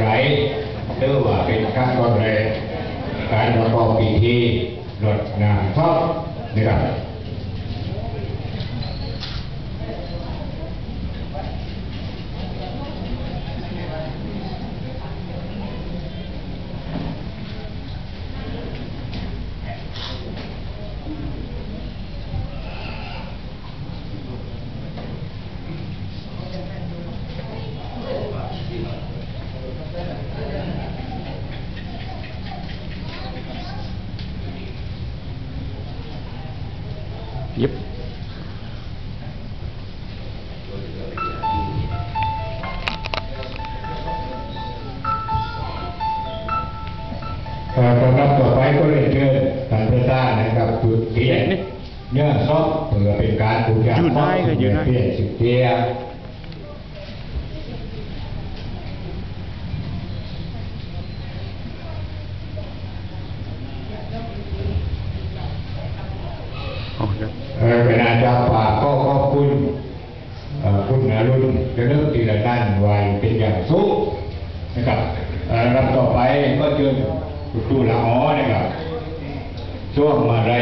ไรหรือว่าเป็นขั้นตอนแรกการประกอบพิธีรดน้ำศพนะครับ ยิบเอ่อสำหรับต่อไปก็เลยเชิญท่านประธานนะครับจุดเทียนเนื้อซอกเพื่อเป็นการบูชา ยืนได้ก็ยืนได้ เพียนสิ บเทียนเอาครับเอ่อเป็นอาจารย์ป่าก็ขอบคุณเอ่อคุณอรุณจะเริ่มทีละด้านไว้เป็นอย่างสูงนะครับเอ่อรับต่อไปก็เชิญคุณครูละอ๋อนะครับช่วงมาไร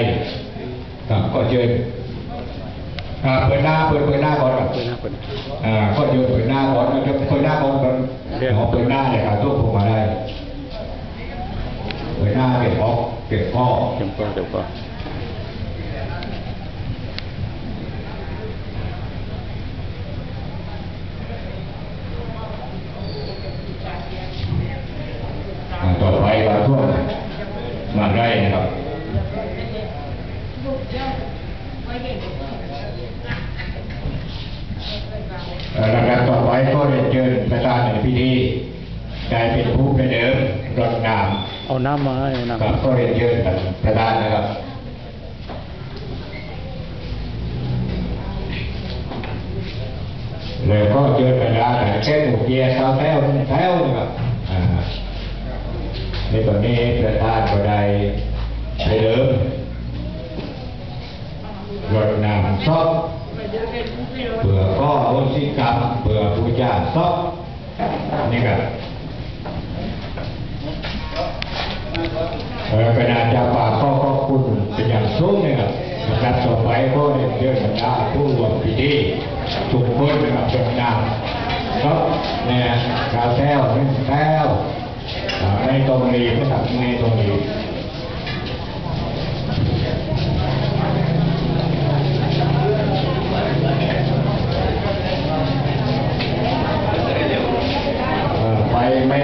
ครับก็เชิญอ่าเปิดหน้าเปิดเปิดหน้าก่อนครับเปิดหน้าเปิดหน้าอ่าก็โยนเปิดหน้าก่อนนะครับเปิดหน้าก่อนก่อนเรียกขอเปิดหน้าเลยครับทุกผมมาได้เปิดหน้าเก็บข้อเก็บข้อเดี๋ยวก็เดี๋ยวก็อ่ ต่อไปว่าช่วงมาได้นะครับเอ่อแล้วก็ต่อไปก็เรียนเชิญประธานในพิธีได้เป็นผู้ประเดิมรดน้ำเอาน้ำมาให้เอาคน้ำรับก็เรียนเชิญท่านประธานนะครับเลยก็เชิญประธานแต่แค่หมู่เกียร์เท้าแถวแถวนะครับอ่า ในตอนนี้ประธานก็ได้ไปเดิมรดน้ำซอกเพื่อก็อโหสิกรรมเพื่อบูชาซอกนี่ครับเออเป็นอาจารย์ป่าก็ขอบคุณเป็นอย่างสูงนะครับนะครับต่อไปก็เรียนเชิญบรรดาผู้ร่วมพิธีทุกคนนะครับเชิญนำครับเนี่ยกาแก้วนึ่งแก้ว อ่าในตรงนี้นะครับในตรงนี้